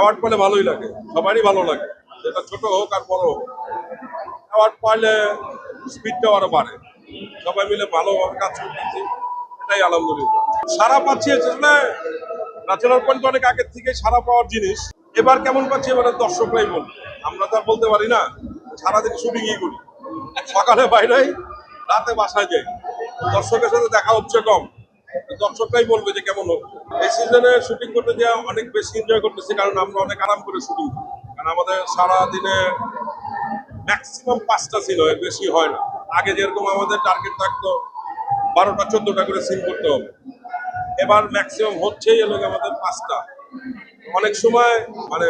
Award পেলে ভালোই লাগে, সবারই ভালো লাগে, যেটা ছোট হোক আর বড় হোক। অ্যাওয়ার্ড পাইলে স্পিডটাও আরও বাড়ে, সবাই মিলে ভালোভাবে কাজ করতেছি, এটাই আলহামদুলিল্লাহ। সারা পাচ্ছি আসলে ন্যাচারাল পয়েন্ট অনেক আগের থেকে সারা পাওয়ার জিনিস, এবার কেমন পাচ্ছি এবারে দর্শকরাই বলবে, আমরা তো আর বলতে পারি না, সারাদিন শুটিংই করি। সকালে বাইরে রাতে বাসায় যাই, দর্শকের সাথে দেখা হচ্ছে কম। দর্শকরাই বলবে যে কেমন হোক এই সিজনে শুটিং করতে যে অনেক বেশি এনজয় করতেছি, কারণ আমরা অনেক আরাম করে শুটিং কারণ আমাদের সারা দিনে ম্যাক্সিমাম পাঁচটা সিন হয় বেশি হয় না। আগে যেরকম আমাদের টার্গেট থাকতো, বারোটা, চোদ্দটা করে সিন করতে হবে। এবার ম্যাক্সিমাম হচ্ছেই এলো আমাদের পাঁচটা। অনেক সময় মানে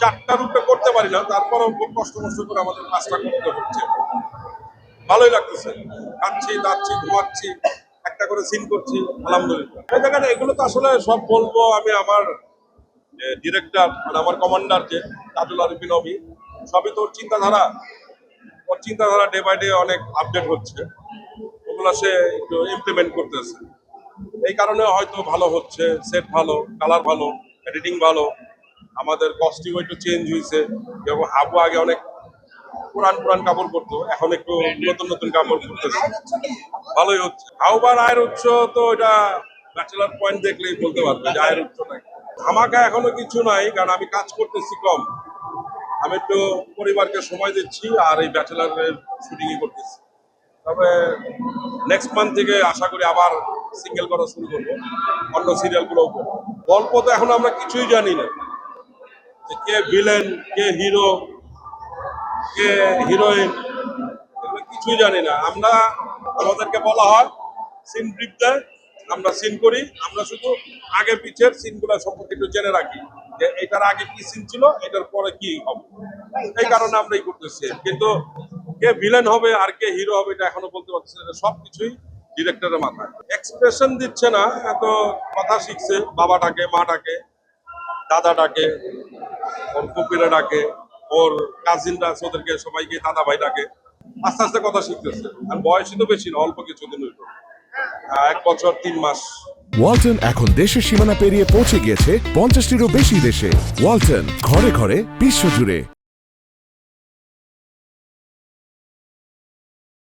চারটা রুটে করতে পারি না, তারপরেও খুব কষ্ট কষ্ট করে আমাদের পাঁচটা করতে হচ্ছে। ভালোই লাগতেছে। খাচ্ছি, দাচ্ছি, ঘুমাচ্ছি একটা করে সিন করছি, আলহামদুলিল্লাহ। এগুলো তো আসলে সব বলব আমি আমার ডিরেক্টর মানে আমার কমান্ডার যে, তাজুল আরিফিন অবি সবই তো ওর চিন্তাধারা। ওর চিন্তাধারা ডে বাই ডে অনেক আপডেট হচ্ছে। ওগুলো সে একটু ইমপ্লিমেন্ট করতেছে। এই কারণে হয়তো ভালো হচ্ছে সেট ভালো কালার ভালো এডিটিং ভালো। আমাদের কস্টিউম একটু চেঞ্জ হয়েছে। যেমন হাবু আগে অনেক পুরান পুরান কাপড় পরতো এখন একটু নতুন নতুন কাপড় পরতেছে। ভালোই হচ্ছে। হাওবার আয়ের উৎস তো এটা ব্যাচেলার পয়েন্ট দেখলেই বলতে পারবে যে আয়ের উৎসটা নাই। ধামাকা এখনও কিছু নাই কারণ আমি কাজ করতেছি কম। আমি একটু পরিবারকে সময় দিচ্ছি আর এই ব্যাচেলারের শুটিংই করতেছি। তবে নেক্সট মান্থ থেকে আশা করি আবার সিঙ্গেল করা শুরু করব। অন্য সিরিয়ালগুলোও করব। গল্প তো এখন আমরা কিছুই জানি না। যে কে ভিলেন কে হিরো কে হিরোইন কিছুই জানি না। আমরা আমাদেরকে বলা হয়, সিন ব্রিফ দেয় আমরা সিন করি, আমরা শুধু আগে পিছের সিনগুলো সম্পর্কে একটু জেনে রাখি, যে এটার আগে কি সিন ছিল, এটার পরে কি হবে। এই কারণে আমরা এই করতেছি। কিন্তু কে ভিলেন হবে আর কে হিরো হবে এটা এখনও বলতে পারছি না। সব কিছুই ডিরেক্টরের মাথায়। এক্সপ্রেশন দিচ্ছে না, এত কথা শিখছে, বাবা ডাকে, মা ডাকে, দাদা ডাকে, ওর কপিরা ডাকে ওর কাজিনরা আছে, ওদেরকে সবাইকে দাদা ভাই ডাকে। আস্তে আস্তে কথা শিখতেছে। আর বয়সই তো বেশি না, অল্প কিছুদিন হইল। এক বছর, তিন মাস। ওয়ালটন এখন দেশের সীমানা পেরিয়ে পৌঁছে গিয়েছে পঞ্চাশটিরও বেশি দেশে। ওয়ালটন, ঘরে ঘরে বিশ্বজুড়ে